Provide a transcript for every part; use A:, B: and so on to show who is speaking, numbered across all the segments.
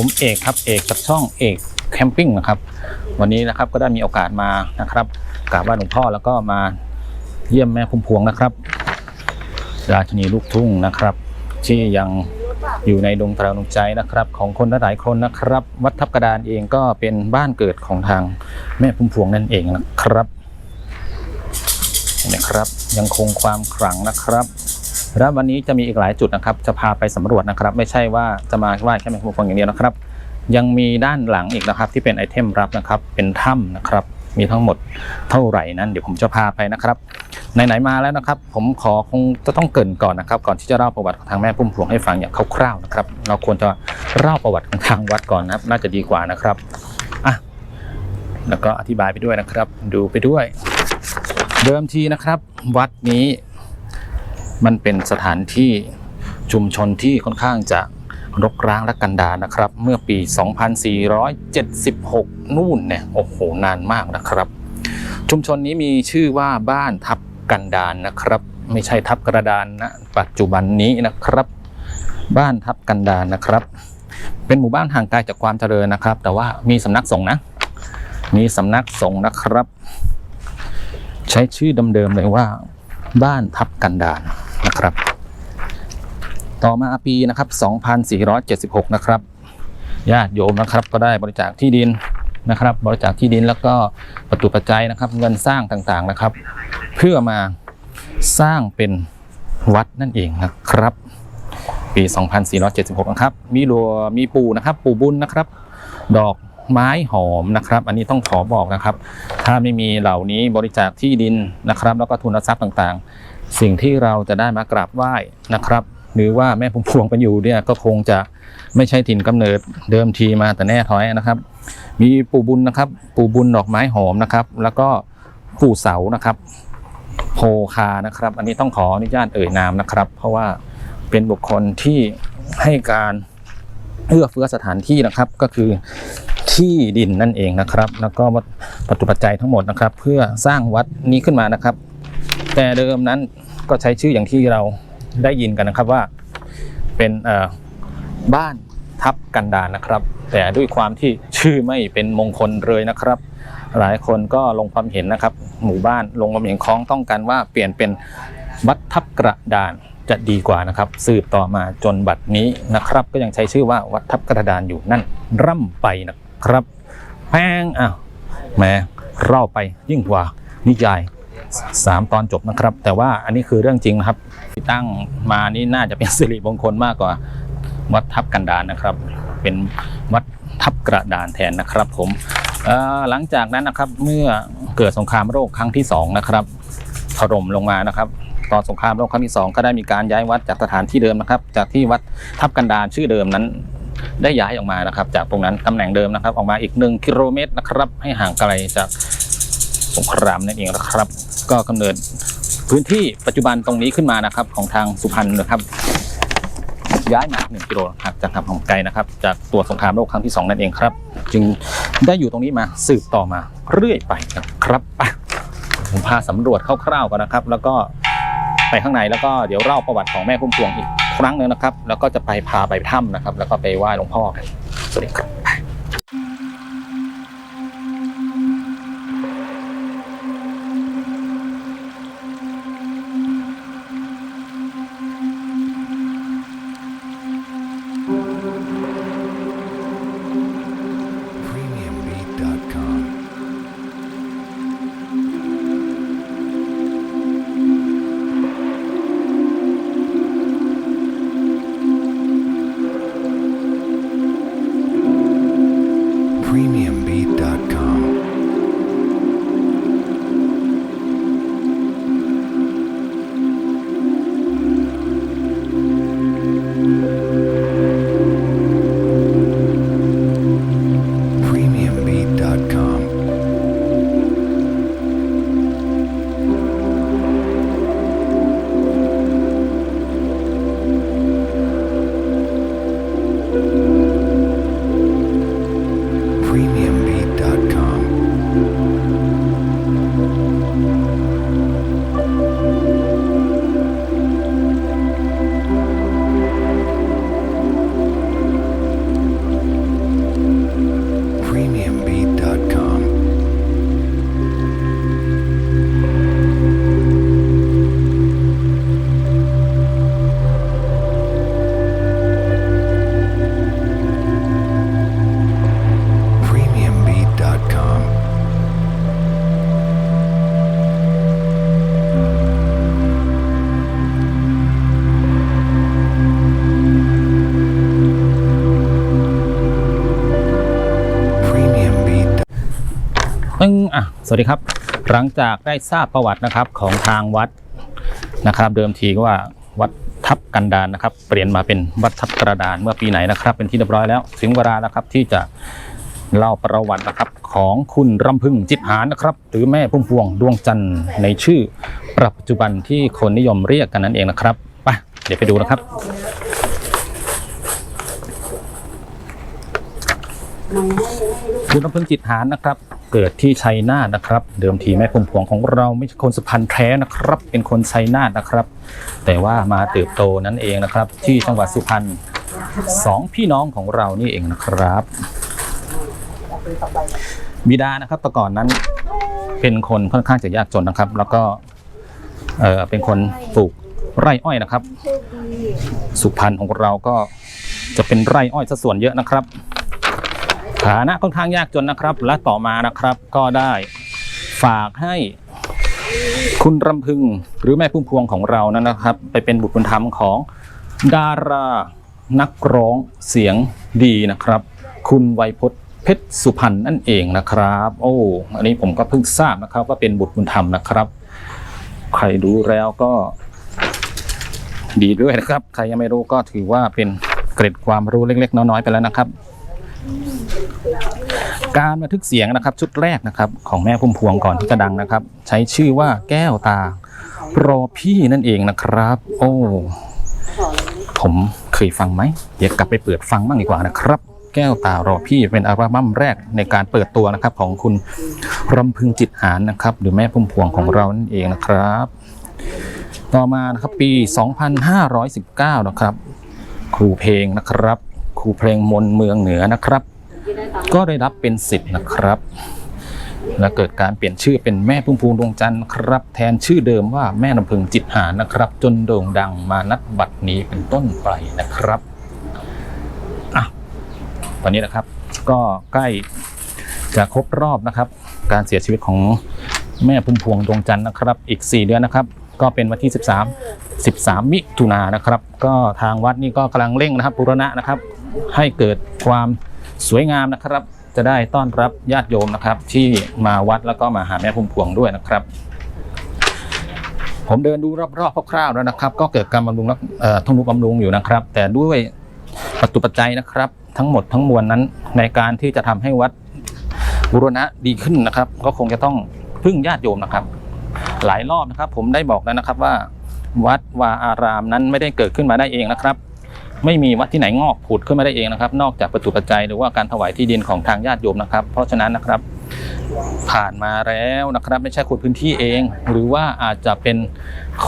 A: ผมเอกครับเอกจากช่องเอกแคมปิ้งนะครับวันนี้นะครับก็ได้มีโอกาสมานะครับกราบไหว้หลวงพ่อแล้วก็มาเยี่ยมแม่พุ่มพวงนะครับ ราชินีลูกทุ่งนะครับ ที่ยังอยู่ในดวงพระดวงใจนะครับ ของคนหลายคนนะครับ วัดทับกระดานเองก็เป็นบ้านเกิดของทางแม่พุ่มพวงนั่นเองนะครับนไหมครับ ยังคงความขลังนะครับ แล้ววันนี้จะมีอีกหลายจุดนะครับ จะพาไปสำรวจนะครับ ไม่ใช่ว่าจะมาไหว้แค่แม่พุ่มพวงอย่างเดียวนะครับ ยังมีด้านหลังอีกนะครับ ที่เป็นไอเทมรับนะครับ เป็นถ้ำนะครับ มีทั้งหมดเท่าไหร่นั้น เดี๋ยวผมจะพาไปนะครับไหนๆมาแล้วนะครับ ผมขอคงจะต้องเกินก่อนนะครับ ก่อนที่จะเล่าประวัติของทางแม่พุ่มพวงให้ฟังอย่างคร่าวๆนะครับ เราควรจะเล่าประวัติของทางวัดก่อนนะครับ น่าจะดีกว่านะครับอะแล้วก็อธิบายไปด้วยนะครับ ดูไปด้วย เดิมทีนะครับ วัดนี้ มันเป็นสถานที่ชุมชนที่ค่อนข้างจะรกร้างและกันดารนะครับ เมื่อปี 2476 นู่นเนี่ยโอ้โหนานมากนะครับ ชุมชนนี้มีชื่อว่าบ้านทับกันดารนะครับ ไม่ใช่ทับกระดานนะปัจจุบันนี้นะครับ บ้านทับกันดารนะครับ เป็นหมู่บ้านห่างไกลจากความเจริญนะครับ แต่ว่ามีสำนักสงฆ์นะ มีสำนักสงฆ์นะครับ ใช้ชื่อเดิมๆเลยว่า บ้านทับกันดาร นะครับ ต่อมาปีนะครับ2476 นะครับญาติโยมนะครับ ก็ได้บริจาคที่ดินนะครับ บริจาคที่ดินแล้วก็ประตูปัจจัยนะครับ เงินสร้างต่างๆนะครับ เพื่อมาสร้างเป็นวัดนั่นเองนะครับ ปี 2476 นะครับ มีหลัวมีปู่นะครับ ปู่บุญนะครับ ดอก ไม้หอมนะครับ อันนี้ต้องขอบอกนะครับ ถ้าไม่มีเหล่านี้บริจาคที่ดินนะครับ แล้วก็ทุนทรัพย์ต่างๆ สิ่งที่เราจะได้มากราบไหว้นะครับ หรือว่าแม่พุ่มพวงไปอยู่เนี่ยก็คงจะไม่ใช่ถิ่นกำเนิดเดิมทีมาแต่แน่ท้อยนะครับ มีปู่บุญนะครับ ปู่บุญดอกไม้หอมนะครับ แล้วก็ปู่เสานะครับโพคานะครับ อันนี้ต้องขออนุญาตเอ่ยนามนะครับ เพราะว่าเป็นบุคคลที่ให้การเอื้อเฟื้อสถานที่นะครับก็คือ ที่ดินนั่นเองนะครับ แล้วก็ปัจจุปัจจัยทั้งหมดนะครับ เพื่อสร้างวัดนี้ขึ้นมานะครับ แต่เดิมนั้นก็ใช้ชื่ออย่างที่เราได้ยินกันนะครับว่าเป็นบ้านทับกันดารนะครับ แต่ด้วยความที่ชื่อไม่เป็นมงคลเลยนะครับ หลายคนก็ลงความเห็นนะครับ หมู่บ้านลงความเห็นคล้องต้องกันว่าเปลี่ยนเป็นวัดทับกระดานจะดีกว่านะครับ สืบต่อมาจนบัดนี้นะครับ ก็ยังใช้ชื่อว่าวัดทับกระดานอยู่นั่นร่ำไปนะ ครับ แพงอะแหมเล่าไปยิ่งกว่านิยายสามตอนจบนะครับ แต่ว่าอันนี้คือเรื่องจริงนะครับ ที่ตั้งมานี่น่าจะเป็นสิริมงคลมากกว่า วัดทับกันดารนะครับ เป็นวัดทับกระดานแทนนะครับ ผมหลังจากนั้นนะครับเมื่อเกิดสงครามโลกครั้งที่สองนะครับถล่มลงมานะครับตอนสงครามโลกครั้งที่สองก็ได้มีการย้ายวัดจากสถานที่เดิมนะครับ จากที่วัดทับกันดารชื่อเดิมนั้น ได้ย้ายออกมานะครับ จากตรงนั้นตำแหน่งเดิมนะครับ ออกมาอีกหนึ่งกิโลเมตรนะครับ ให้ห่างไกลจากสงครามนั่นเองนะครับ ก็กำเนิดพื้นที่ปัจจุบันตรงนี้ขึ้นมานะครับ ของทางสุพรรณนะครับ ย้ายมาหนึ่งกิโลห่างจากทางของไกลนะครับ จากตัวสงครามโลกครั้งที่สองนั่นเองครับ จึงได้อยู่ตรงนี้มาสืบต่อมาเรื่อยไปนะครับผมพาสำรวจคร่าวๆก่อนนะครับ แล้วก็ไปข้างในแล้วก็เดี๋ยวเล่าประวัติของแม่พุ่มพวงอีก ครั้งหนึ่งนะครับ แล้วก็จะไปพาไปถ้ำนะครับ แล้วก็ไปไหว้หลวงพ่อกันสวัสดีครับ งอะสวัสดีครับ หลังจากได้ทราบประวัตินะครับของทางวัดนะครับ เดิมทีก็ว่าวัดทับกันดานนะครับ เปลี่ยนมาเป็นวัดทับกระดานเมื่อปีไหนนะครับ เป็นที่เรียบร้อยแล้วถึงเวลาแล้วครับที่จะเล่าประวัตินะครับของคุณรำพึงจิตหารนะครับ หรือแม่พุ่มพวงดวงจันทร์ในชื่อปัจจุบันที่คนนิยมเรียกกันนั่นเองนะครับไปเดี๋ยวไปดูนะครับคุณน้ำพึงจิตหารนะครับ เกิดที่ชัยนาทนะครับ เดิมทีแม่พุ่มพวงของเราไม่ใช่คนสุพรรณแท้นะครับ เป็นคนชัยนาทนะครับ แต่ว่ามาเติบโตนั่นเองนะครับ ที่จังหวัดสุพรรณสองพี่น้องของเรานี่เองนะครับ บิดานะครับแต่ก่อนนั้นเป็นคนค่อนข้างจะยากจนนะครับ แล้วก็เออเป็นคนปลูกไร่อ้อยนะครับ สุพรรณของเราก็จะเป็นไร่อ้อยซะส่วนเยอะนะครับ ฐานะค่อนข้างยากจนนะครับ และต่อมานะครับก็ได้ฝากให้คุณรำพึงหรือแม่พุ่มพวงของเรานั้นนะครับ ไปเป็นบุตรบุญธรรมของดารานักร้องเสียงดีนะครับ คุณไวยพจน์เพชรสุพรรณนั่นเองนะครับ โอ้อันนี้ผมก็เพิ่งทราบนะครับ ว่าเป็นบุตรบุญธรรมนะครับ ใครรู้แล้วก็ ดีด้วยนะครับ ใครยังไม่รู้ก็ถือว่าเป็นเกร็ดความรู้เล็ก ๆ น้อยๆไปแล้วนะครับ การบันทึกเสียงนะครับชุดแรกนะครับของแม่พุ่มพวงก่อนที่จะดังนะครับ ใช้ชื่อว่าแก้วตารอพี่นั่นเองนะครับ โอ้ผมเคยฟังไหมเดี๋ยวกลับไปเปิดฟังบ้างดีกว่านะครับ แก้วตารอพี่เป็นอัลบั้มแรกในการเปิดตัวนะครับ ของคุณรำพึงจิตหารนะครับ หรือแม่พุ่มพวงของเรานั่นเองนะครับ ต่อมานะครับปี 2519 นะครับ ครูเพลงนะครับ ครูเพลงมนเมืองเหนือนะครับ ก็ได้รับเป็นสิทธิ์นะครับ และเกิดการเปลี่ยนชื่อเป็นแม่พุ่มพวงดวงจันทร์ครับ แทนชื่อเดิมว่าแม่ลำพึงจิตหานะครับ จนโด่งดังมานัดบัดนี้เป็นต้นไปนะครับอะตอนนี้นะครับ ก็ใกล้จะครบรอบนะครับ การเสียชีวิตของแม่พุ่มพวงดวงจันทร์นะครับ อีก 4 เดือนนะครับ ก็เป็นวันที่ 13 13 มิถุนายนนะครับ ก็ทางวัดนี่ก็กำลังเร่งนะครับบูรณะนะครับ ให้เกิดความ สวยงามนะครับ จะได้ต้อนรับญาติโยมนะครับ ที่มาวัดแล้วก็มาหาแม่พุ่มพวงด้วยนะครับ ผมเดินดูรอบๆคร่าวๆแล้วนะครับ ก็เกิดการบำรุงรักเอ่อทนุบำรุงอยู่นะครับ แต่ด้วยปัจจุปัจจัยนะครับ ทั้งหมดทั้งมวลนั้นในการที่จะทำให้วัดบูรณะดีขึ้นนะครับ ก็คงจะต้องพึ่งญาติโยมนะครับ หลายรอบนะครับ ผมได้บอกแล้วนะครับว่า วัดวาอารามนั้นไม่ได้เกิดขึ้นมาได้เองนะครับ ไม่มีวัดที่ไหนงอกผุดขึ้นมาได้เองนะครับ นอกจากปัจจุปัจจัยหรือว่าการถวายที่ดินของทางญาติโยมนะครับ เพราะฉะนั้นนะครับผ่านมาแล้วนะครับ ไม่ใช่คนพื้นที่เอง หรือว่าอาจจะเป็น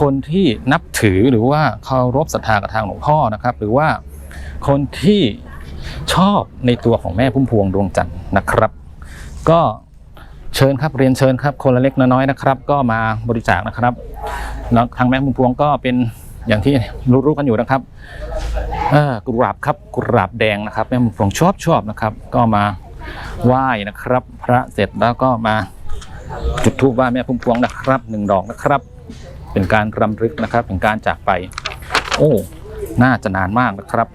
A: คนที่นับถือหรือว่าเคารพศรัทธากับทางหลวงพ่อนะครับ หรือว่าคนที่ชอบในตัวของแม่พุ่มพวงดวงจันทร์นะครับ ก็เชิญครับเรียนเชิญครับ คนละเล็กน้อยนะครับ ก็มาบริจาคนะครับทางแม่พุ่มพวงก็เป็นอย่างที่รู้ๆกันอยู่นะครับ กุหลาบครับกุหลาบแดงนะครับแม่ผมชอบชอบนะครับ ก็มาไหว้นะครับ พระเสร็จแล้วก็มาจุดธูปไหว้แม่พุ่มพวงนะครับหนึ่งดอกนะครับ เป็นการรำลึกนะครับเป็นการจากไป โอ้น่าจะนานมากนะครับ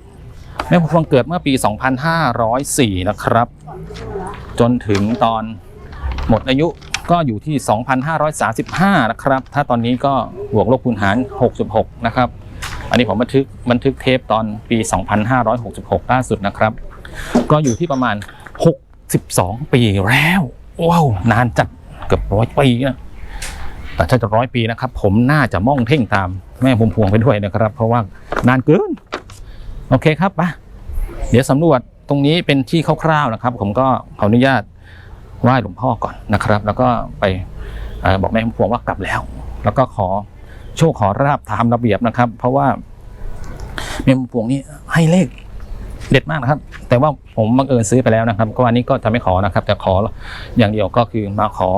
A: แม่พุ่มพวงเกิดเมื่อปี 2504 นะครับ จนถึงตอนหมดอายุก็อยู่ที่ 2,535 นะครับ ถ้าตอนนี้ก็บวกลบคูณหาร 66 นะครับ อันนี้ผมบันทึกบันทึกเทปตอนปี 2566 ล่าสุดนะครับ ก็อยู่ที่ประมาณ 62 ปีแล้วว้าวนานจัดเกือบร้อยปีนะแต่ถ้าจะร้อยปีนะครับ ผมน่าจะม่องเท่งตามแม่ผมพวงไปด้วยนะครับ เพราะว่านานเกิน โอเคครับปะเดี๋ยวสำรวจตรงนี้เป็นที่คร่าวๆนะครับ ผมก็ขออนุญาตไหว้หลวงพ่อก่อนนะครับ แล้วก็ไปบอกแม่พุ่มพวงว่ากลับแล้ว แล้วก็ขอ โชคขอราบตามระเบียบนะครับ เพราะว่าแม่พุ่มพวงนี่ให้เลขเด็ดมากนะครับ แต่ว่าผมบังเอิญซื้อไปแล้วนะครับ ก็วันนี้ก็จะไม่ขอนะครับ แต่ขออย่างเดียวก็คือมาขอ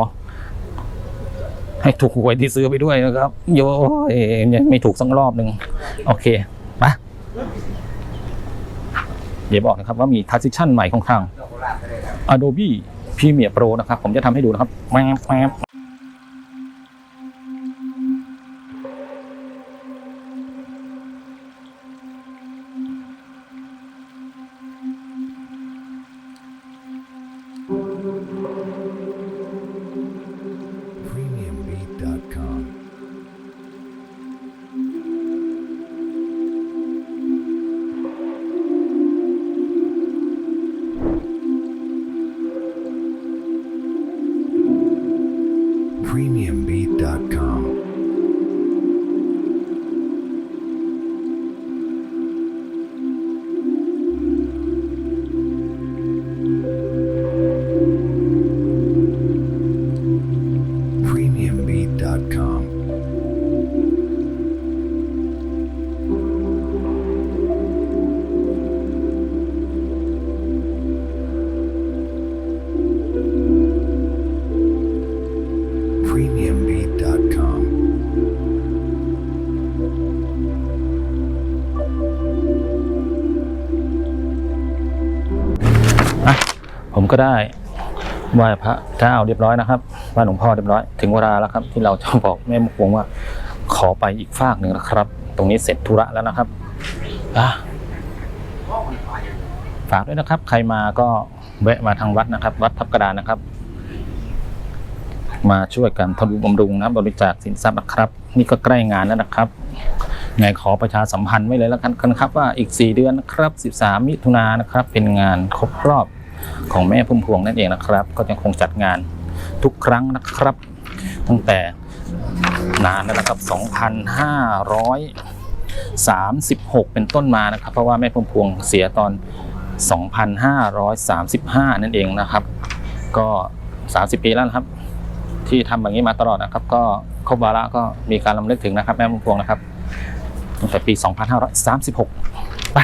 A: ให้ถูกหวยที่ซื้อไปด้วยนะครับโยยังไม่ถูกสักรอบหนึ่งโอเคไปเดี๋ยวบอกนะครับว่ามี transition ใหม่ของทาง Adobe Premiere Pro นะครับ ผมจะทำให้ดูนะครับแป๊บแป๊บ ก็ได้ไหว้พระเจ้าเรียบร้อยนะครับไหว้หลวงพ่อเรียบร้อยถึงเวลาแล้วครับ ที่เราจะบอกแม่มุกวงว่า ขอไปอีกฝากหนึ่งนะครับ ตรงนี้เสร็จธุระแล้วนะครับอะฝากด้วยนะครับ ใครมาก็แวะมาทางวัดนะครับ วัดทับกระดานนะครับ มาช่วยกันทำบุญบำรุงนะครับ บริจาคสินทรัพย์นะครับ นี่ก็ใกล้งานแล้วนะครับไงขอประชาสัมพันธ์ไว้เลยแล้วกันกันครับว่าอีก 4 เดือนนะครับ 13 มิถุนายนนะครับ เป็นงานครบรอบ ของแม่พุ่มพวงนั่นเองนะครับ ก็ยังคงจัดงานทุกครั้งนะครับ ตั้งแต่นานแล้วนะครับ 2,536 เป็นต้นมานะครับ เพราะว่าแม่พุ่มพวงเสียตอน 2,535 นั่นเองนะครับ ก็ 30 ปีแล้วนะครับ ที่ทำแบบนี้มาตลอดนะครับ ก็ครบวาระก็มีการลำลึกถึงนะครับ แม่พุ่มพวงนะครับตั้งแต่ปี 2536ไป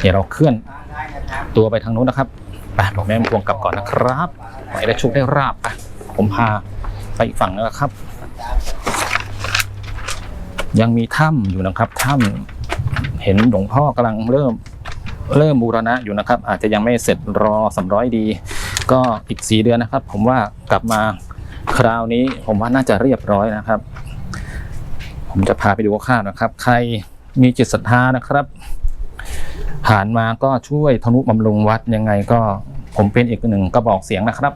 A: เดี๋ยวเราเคลื่อนตัวไปทางนู้นนะครับ ไปบอกแม่มพวงกลับก่อนนะครับขอให้ได้โชคได้ราบไปผมพาไปอีกฝั่งนึงนะครับ ยังมีถ้ำอยู่นะครับถ้ำเห็นหลวงพ่อกำลังเริ่มเริ่มบูรณะอยู่นะครับ อาจจะยังไม่เสร็จรอสำร้อยดี ก็อีกสี่เดือนนะครับ ผมว่ากลับมาคราวนี้ผมว่าน่าจะเรียบร้อยนะครับ ผมจะพาไปดูข้าวนะครับ ใครมีจิตศรัทธานะครับ ผ่านมาก็ช่วยทนุบำรุงวัดยังไงก็ผมเป็นอีกหนึ่งกระบอกเสียงนะครับ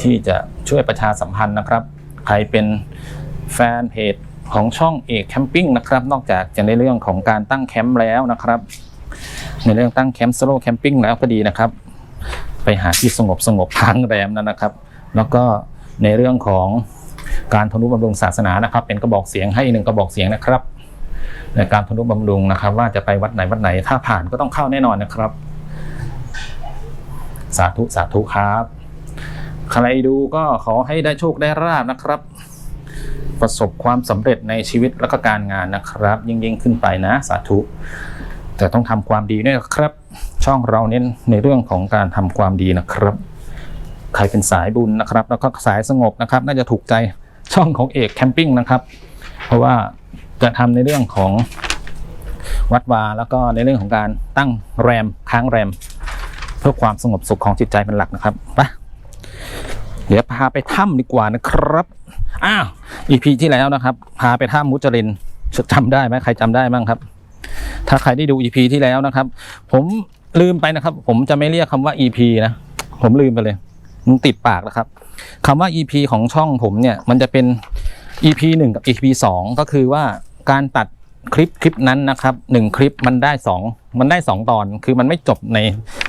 A: ที่จะช่วยประชาสัมพันธ์นะครับ ใครเป็นแฟนเพจของช่องเอกแคมปิ้งนะครับ นอกจากจะในเรื่องของการตั้งแคมป์แล้วนะครับ ในเรื่องตั้งแคมป์สโลแคมปิ้งแล้วก็ดีนะครับ ไปหาที่สงบสงบพักแรมนั่นนะครับ แล้วก็ในเรื่องของการทนุบำรุงศาสนานะครับ เป็นกระบอกเสียงให้หนึ่งกระบอกเสียงนะครับ ในการทนุบำรุงนะครับ ว่าจะไปวัดไหนวัดไหน ถ้าผ่านก็ต้องเข้าแน่นอนนะครับ สาธุสาธุครับ ใครดูก็ขอให้ได้โชคได้ราบนะครับ ประสบความสำเร็จในชีวิตและก็การงานนะครับ ยิ่งยิ่งขึ้นไปนะ สาธุ แต่ต้องทำความดีด้วยครับ ช่องเราเน้นในเรื่องของการทำความดีนะครับ ใครเป็นสายบุญนะครับ แล้วก็สายสงบนะครับ น่าจะถูกใจช่องของเอกแคมปิ้งนะครับ เพราะว่า จะทำในเรื่องของวัดวาแล้วก็ในเรื่องของการตั้งแรมค้างแรม เพื่อความสงบสุขของจิตใจเป็นหลักนะครับไปเดี๋ยวพาไปถ้ำดีกว่านะครับอ้าว EP ที่แล้วนะครับ พาไปถ้ำมุจรินจำได้ไหมใครจำได้บ้างครับ ถ้าใครได้ดู EP ที่แล้วนะครับ ผมลืมไปนะครับ ผมจะไม่เรียกคำว่า EP นะ ผมลืมไปเลยมันติดปากนะครับคำว่า EP ของช่องผมเนี่ย มันจะเป็น EP หนึ่งกับ EP สองก็คือว่าการตัดคลิปคลิปนั้นนะครับหนึ่งคลิปมันได้สองมันได้สองตอน คือมันไม่จบใน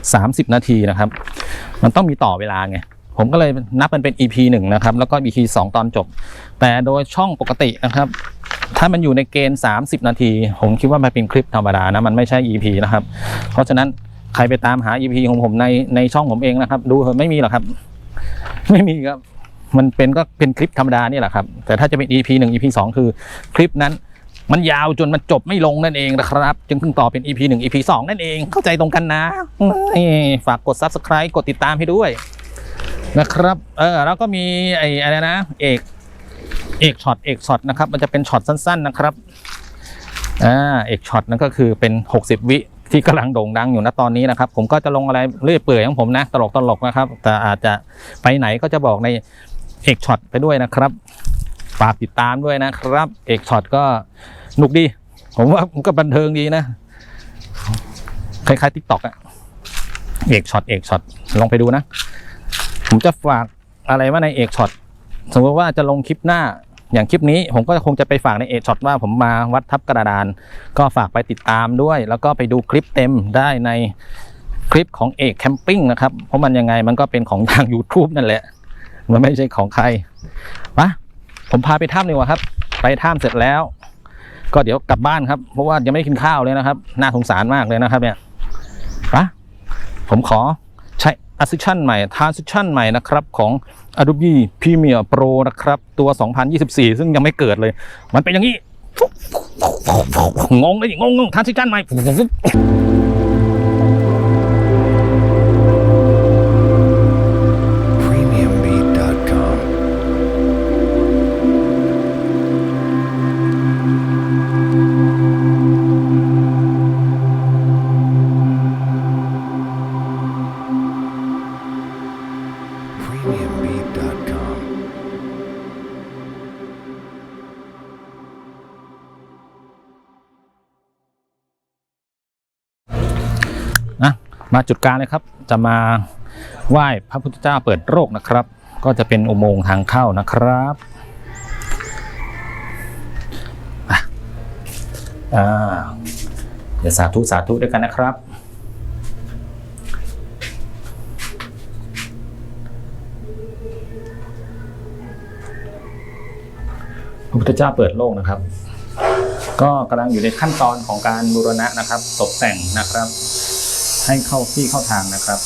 A: 30 นาทีนะครับ มันต้องมีต่อเวลาไงผมก็เลยนับมันเป็น EP หนึ่งนะครับ แล้วก็ EP สองตอนจบ แต่โดยช่องปกตินะครับ ถ้ามันอยู่ในเกณฑ์ 30 นาที ผมคิดว่ามันเป็นคลิปธรรมดานะ มันไม่ใช่ EP นะครับ เพราะฉะนั้นใครไปตามหา EP ของผมในในช่องผมเองนะครับ ดูเถอไม่มีหรอกครับ ไม่มีครับ มันเป็นก็เป็นคลิปธรรมดานี่แหละครับ แต่ถ้าจะเป็น EP 1 EP 2 คือคลิปนั้น มันยาวจนมันจบไม่ลงนั่นเองนะครับ จึงเพิ่งต่อเป็น EP 1 EP 2 นั่นเอง เข้าใจตรงกันนะนี่ฝากกด Subscribe กดติดตามให้ด้วยนะครับ เออแล้วก็มีไอ้อะไรนะ เอกเอกช็อตเอกช็อตนะครับ มันจะเป็นช็อตสั้น ๆนะครับอ่าเอกช็อตนั่นก็คือเป็น 60 วิที่กำลังโด่งดังอยู่นะตอนนี้นะครับ ผมก็จะลงอะไรเรื่อยเปื่อยของผมนะ ตลกตลกนะครับ แต่อาจจะไปไหนก็จะบอกใน เอกช็อตไปด้วยนะครับฝากติดตามด้วยนะครับ เอกช็อตก็หนุกดี ผมว่ามันก็บันเทิงดีนะ คล้ายๆทิกตอกอะเอกช็อตเอกช็อตลองไปดูนะ ผมจะฝากอะไรว่าในเอกช็อตสมมติว่าจะลงคลิปหน้าอย่างคลิปนี้ผมก็คงจะไปฝากในเอกช็อตว่าผมมาวัดทับกระดาน ก็ฝากไปติดตามด้วย แล้วก็ไปดูคลิปเต็มได้ในคลิปของเอกแคมปิ้งนะครับ เพราะมันยังไงมันก็เป็นของทาง YouTube นั่นแหละ มันไม่ใช่ของใครปะผมพาไปถ้ำดีกว่าครับ ไปถ้ำเสร็จแล้ว ก็เดี๋ยวกลับบ้านครับ เพราะว่ายังไม่ได้กินข้าวเลยนะครับ น่าสงสารมากเลยนะครับ เนี่ยปะผมขอใช้ Transition ใหม่ Transition ใหม่นะครับ ของ Adobe Premiere Pro นะครับ ตัว 2024 ซึ่งยังไม่เกิดเลย มันเป็นอย่างนี้ งงเลยงงงง Transition ใหม่ มาจุดกลางเลยครับ จะมาไหว้พระพุทธเจ้าเปิดโลกนะครับ ก็จะเป็นอุโมงค์ทางเข้านะครับอะอ่าเดี๋ยวสาธุสาธุด้วยกันนะครับพระพุทธเจ้าเปิดโลกนะครับ ก็กำลังอยู่ในขั้นตอนของการบูรณะนะครับ ตกแต่งนะครับ ให้เข้าที่เข้าทางนะครับ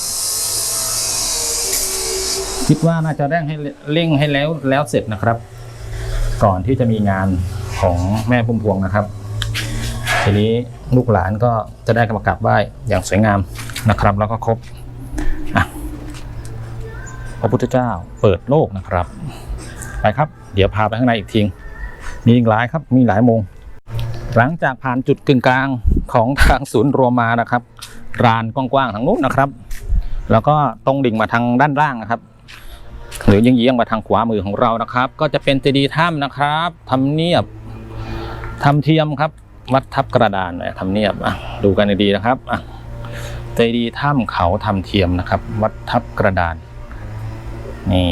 A: คิดว่าน่าจะเร่งให้เร่งให้แล้วแล้วเสร็จนะครับ ก่อนที่จะมีงานของแม่พุ่มพวงนะครับ ทีนี้ลูกหลานก็จะได้กำกับไหว้อย่างสวยงามนะครับ แล้วก็ครบพระพุทธเจ้าเปิดโลกนะครับ ไปครับ เดี๋ยวพาไปข้างในอีกทีมีอีกหลายครับมีหลายมงหลังจากผ่านจุดกึ่งกลาง ของทางศูนย์รวมมานะครับรานกว้างๆทางนู้นนะครับ แล้วก็ตรงดิ่งมาทางด้านล่างนะครับ หรือยิงเยียงมาทางขวามือของเรานะครับ ก็จะเป็นเจดีย์ถ้ำนะครับทำเนียบทำเทียมครับวัดทับกระดานเนี่ยทำเนียบอะดูกันดีๆนะครับอะเจดีย์ถ้ำเขาทำเทียมนะครับ วัดทับกระดานนี่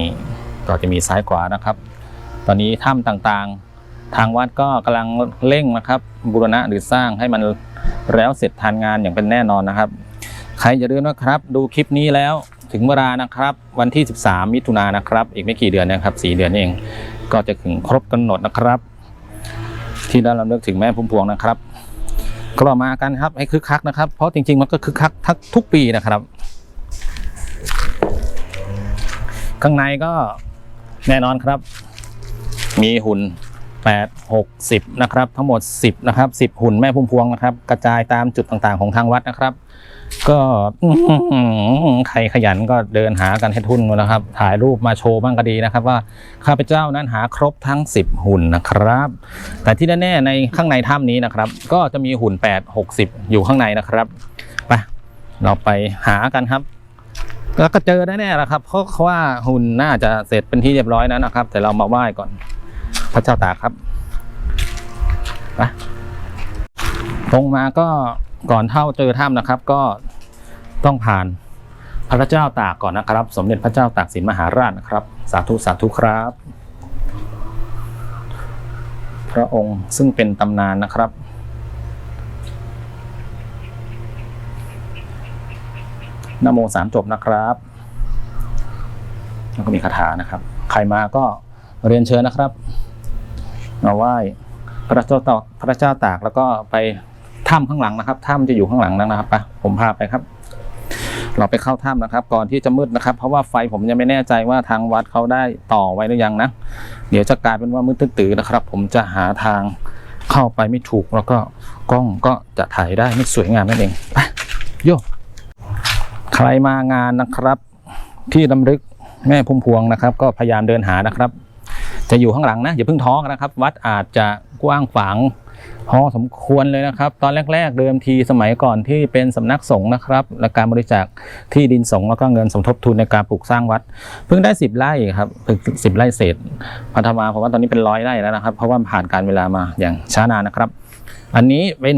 A: ก็จะมีซ้ายขวานะครับ ตอนนี้ถ้ำต่างๆ ทางวัดก็กำลังเร่งนะครับบูรณะหรือสร้างให้มัน แล้วเสร็จทันงานอย่างเป็นแน่นอนนะครับ ใครอย่าลืมนะครับ ดูคลิปนี้แล้วถึงเวลานะครับ วันที่ 13 มิถุนายนนะครับ อีกไม่กี่เดือนนะครับ4เดือนเอง ก็จะถึงครบกำหนดนะครับ ที่ได้รำลึกถึงแม่พุ่มพวงนะครับ ก็มากันครับให้คึกคักนะครับ เพราะจริงๆมันก็คึกคักทักทุกปีนะครับ ข้างในก็แน่นอนครับ มีหุ่น 8 6 10นะครับทั้งหมด 10นะครับ10 หุ่นแม่พุ่มพวงนะครับ กระจายตามจุดต่างๆของทางวัดนะครับ ก็ใครขยันก็เดินหากันให้ทุนนะครับ ถ่ายรูปมาโชว์บ้างก็ดีนะครับ ว่าข้าพเจ้านั้นหาครบทั้ง 10 หุ่นนะครับ แต่ที่แน่ๆในข้างในถ้ำนี้นะครับ ก็จะมีหุ่น 8 60 อยู่ข้างในนะครับไปเราไปหากันครับแล้วก็เจอแน่ๆแหละครับเพราะว่าหุ่นน่าจะเสร็จเป็นที่เรียบร้อยแล้วนะครับ แต่เรามาไหว้ก่อน พระเจ้าตากครับไปตรงมาก็ก่อนเข้าเจอถ้ำนะครับ ก็ต้องผ่านพระเจ้าตากก่อนนะครับ สมเด็จพระเจ้าตากสินมหาราชนะครับ สาธุสาธุครับ พระองค์ซึ่งเป็นตำนานนะครับ นโมสามจบนะครับแล้วก็มีคาถานะครับ ใครมาก็เรียนเชิญนะครับ มาไหว้พระเจ้าตากพระเจ้าตากแล้วก็ไปถ้ำข้างหลังนะครับถ้ำจะอยู่ข้างหลังนะครับไปผมพาไปครับ เราไปเข้าถ้ำนะครับ ก่อนที่จะมืดนะครับ เพราะว่าไฟผมยังไม่แน่ใจว่าทางวัดเขาได้ต่อไว้หรือยังนะเดี๋ยวจะกลายเป็นว่ามืดตื้อนะครับ ผมจะหาทางเข้าไปไม่ถูกแล้วก็กล้องก็จะถ่ายได้ไม่สวยงามนั่นเองไปโยใครมางานนะครับ ที่ลำลึกแม่พุ่มพวงนะครับ ก็พยายามเดินหานะครับ จะอยู่ข้างหลังนะอย่าเพิ่งท้อนะครับ วัดอาจจะกว้างขวางพอสมควรเลยนะครับ ตอนแรก ๆ เดิมทีสมัยก่อนที่เป็นสำนักสงฆ์นะครับ และการบริจาคที่ดินสงฆ์แล้วก็เงินสมทบทุนในการปลูกสร้างวัด เพิ่งได้สิบไร่ครับเพิ่งสิบไร่เศษพัฒนาผมว่าตอนนี้เป็นร้อยไร่แล้วนะครับ เพราะว่าผ่านการเวลามาอย่างช้านานนะครับ อันนี้เป็น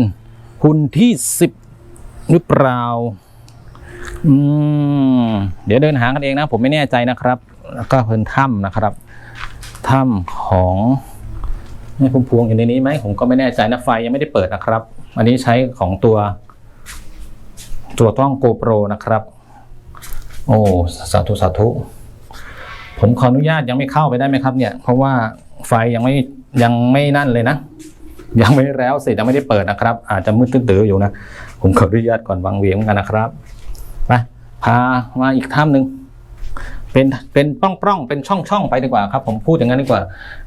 A: หุ่นที่สิบหรือเปล่าอืมเดี๋ยวเดินหากันเองนะ ผมไม่แน่ใจนะครับ แล้วก็เป็นถ้ำนะครับ ถ้ำของแม่พุ่มพวงอยู่ในนี้ไหมผมก็ไม่แน่ใจนะไฟยังไม่ได้เปิดนะครับ อันนี้ใช้ของตัว ตัวต้องโกโปรนะครับ โอ้สาธุสาธุผมขออนุญาตยังไม่เข้าไปได้ไหมครับ เนี่ย เพราะว่าไฟยังไม่ยังไม่นั่นเลยนะยังไม่แล้วเสร็จยังไม่ได้เปิดนะครับ อาจจะมืดตื้อๆอยู่นะ ผมขออนุญาตก่อนวางเวียงกันนะครับไปพามาอีกถ้ำหนึ่ง เป็นเป็นปล้องปล้องๆเป็นช่องช่องๆไปดีกว่าครับ ผมพูดอย่างนั้นดีกว่า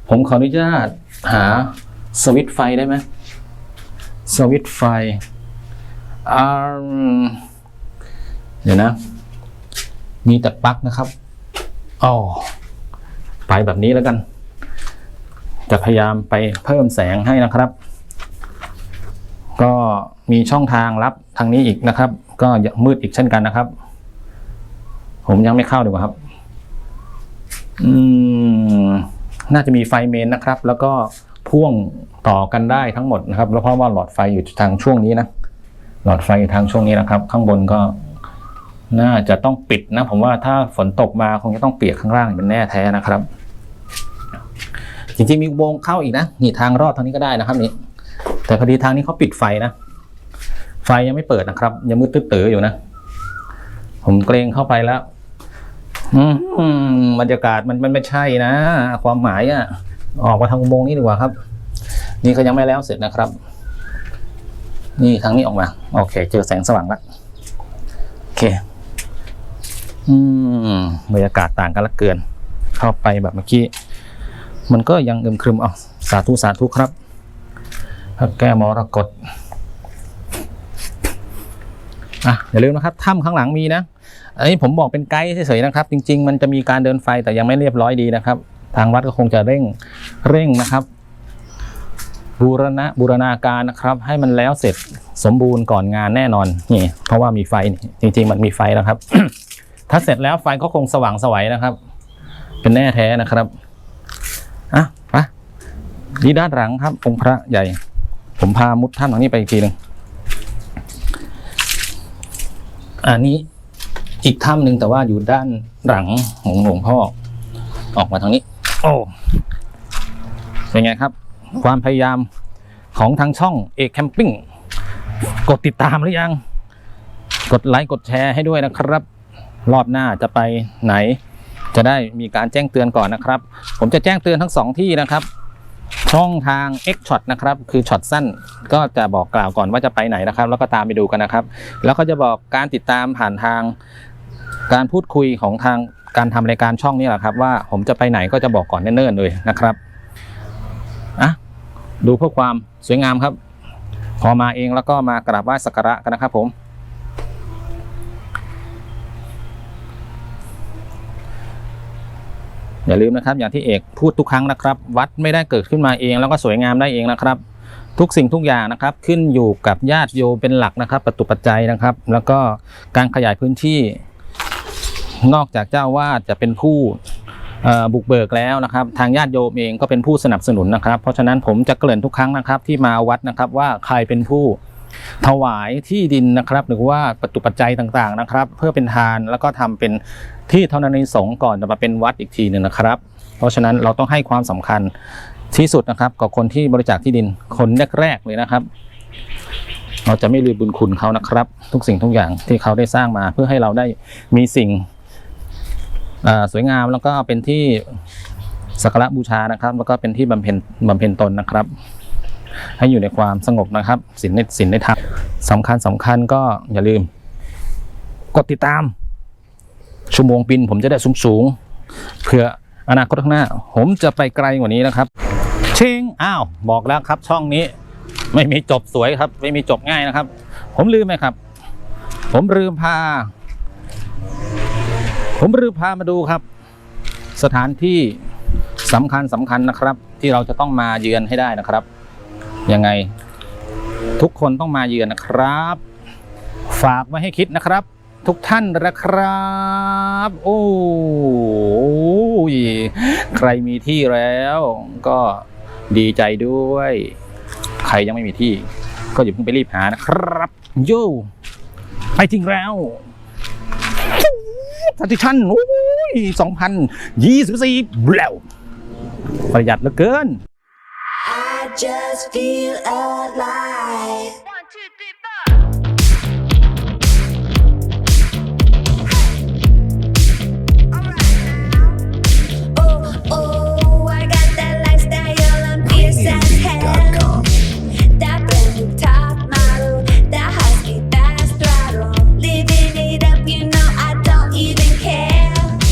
A: ผมขออนุญาตหาสวิตไฟได้ไหมสวิตไฟอ่าเดี๋ยวนะ มีแต่ปลั๊กนะครับอ๋อไปแบบนี้แล้วกัน จะพยายามไปเพิ่มแสงให้นะครับ ก็มีช่องทางลับทางนี้อีกนะครับ ก็ย่ามืดอีกเช่นกันนะครับ ผมยังไม่เข้าดีกว่าครับ อืมน่าจะมีไฟเมนนะครับ แล้วก็พ่วงต่อกันได้ทั้งหมดนะครับ แล้วเพราะว่าหลอดไฟอยู่ทางช่วงนี้นะหลอดไฟอยู่ทางช่วงนี้นะครับ ข้างบนก็น่าจะต้องปิดนะ ผมว่าถ้าฝนตกมาคงจะต้องเปียกข้างล่างเป็นแน่แท้นะครับ จริงๆมีอุโมงค์เข้าอีกนะนี่ทางรอดทางนี้ก็ได้นะครับนี่แต่พอดีทางนี้เขาปิดไฟนะไฟยังไม่เปิดนะครับ ยังมืดตื้อๆอยู่นะ ผมเกรงเข้าไปแล้ว อืมบรรยากาศมันมันไม่ใช่นะ ความหมายอะออกมาทางอุโมงค์นี้ดีกว่าครับ นี่ก็ยังไม่แล้วเสร็จนะครับ นี่ทางนี้ออกมา โอเค เจอแสงสว่างแล้วโอเค อืมบรรยากาศต่างกันละเกิน เข้าไปแบบเมื่อกี้ มันก็ยังอึมครึมอ๋อสาธุสาธุครับพระแก้มรกตอะอย่าลืมนะครับถ้ำข้างหลังมีนะ อันนี้ผมบอกเป็นไกด์เฉยๆนะครับ จริง ๆ มันจะมีการเดินไฟแต่ยังไม่เรียบร้อยดีนะครับ ทางวัดก็คงจะเร่งเร่งนะครับ บูรณะบูรณาการนะครับ ให้มันแล้วเสร็จสมบูรณ์ก่อนงานแน่นอนนี่เพราะว่ามีไฟจริง ๆ มันมีไฟนะครับ ถ้าเสร็จแล้วไฟก็คงสว่างสวัยนะครับ เป็นแน่แท้นะครับอะไปนี่ด้านหลังครับองค์พระใหญ่ ผมพามุดท่านตรงนี้ไปอีกทีหนึ่งอันนี้ อีกถ้ำหนึ่งแต่ว่าอยู่ด้านหลังของหลวงพ่อ ออกมาทางนี้ โอ้เป็นไงครับ ความพยายามของทางช่องเอกแคมปิ้งกดติดตามหรือยัง กดไลค์กดแชร์ให้ด้วยนะครับ รอบหน้าจะไปไหน จะได้มีการแจ้งเตือนก่อนนะครับ ผมจะแจ้งเตือนทั้งสองที่นะครับ ช่องทาง X Shot นะครับ คือช็อตสั้น ก็จะบอกกล่าวก่อนว่าจะไปไหนนะครับ แล้วก็ตามไปดูกันนะครับ แล้วก็จะบอกการติดตามผ่านทาง การพูดคุยของทางการทำรายการช่องนี้แหละครับ ว่าผมจะไปไหนก็จะบอกก่อนเนิ่นๆเลยนะครับอะดูเพื่อความสวยงามครับ พอมาเองแล้วก็มากราบไหว้สักการะกันนะครับ ผม อย่าลืมนะครับ อย่างที่เอกพูดทุกครั้งนะครับ วัดไม่ได้เกิดขึ้นมาเอง แล้วก็สวยงามได้เองนะครับทุกสิ่งทุกอย่างนะครับขึ้นอยู่กับญาติโยมเป็นหลักนะครับปัจจุปัจจัยนะครับ แล้วก็การขยายพื้นที่ นอกจากเจ้าวาดจะเป็นผู้บุกเบิกแล้วนะครับ ทางญาติโยมเองก็เป็นผู้สนับสนุนนะครับ เพราะฉะนั้นผมจะเกริ่นทุกครั้งนะครับ ที่มาวัดนะครับว่าใครเป็นผู้ถวายที่ดินนะครับ หรือว่าปัจจุปัจจัยต่างๆนะครับ เพื่อเป็นทานแล้วก็ทำเป็นที่เท่านั้นในสงก่อนจะมาเป็นวัดอีกทีหนึ่งนะครับ เพราะฉะนั้นเราต้องให้ความสำคัญที่สุดนะครับกับคนที่บริจาคที่ดินคนแรกๆเลยนะครับ เราจะไม่ลืมบุญคุณเขานะครับ ทุกสิ่งทุกอย่างที่เขาได้สร้างมาเพื่อให้เราได้มีสิ่ง สวยงามแล้วก็เป็นที่สักการะบูชานะครับ แล้วก็เป็นที่บำเพ็ญบำเพ็ญตนนะครับ ให้อยู่ในความสงบนะครับศีลในศีลในธรรมสำคัญสำคัญก็อย่าลืม กดติดตาม ชั่วโมงบินผมจะได้สูงสูงๆเพื่ออนาคตข้างหน้า ผมจะไปไกลกว่านี้นะครับ ชิงอ้าว บอกแล้วครับ ช่องนี้ ไม่มีจบสวยครับ ไม่มีจบง่ายนะครับ ผมลืมไหมครับ ผมลืมพา ผมลืมพามาดูครับ สถานที่สำคัญสำคัญนะครับ ที่เราจะต้องมาเยือนให้ได้นะครับ ยังไง ทุกคนต้องมาเยือนนะครับ ฝากไว้ให้คิดนะครับ ทุกท่านนะครับ โอ้ยใครมีที่แล้วก็ดีใจด้วย ใครยังไม่มีที่ ก็อย่าเพิ่งไปรีบหานะครับ โย่ไปจริงแล้ว ทันติชันโอ้ยสองพันยี่สิบสี่แล้วประหยัดเหลือเกิน
B: I just feel alive.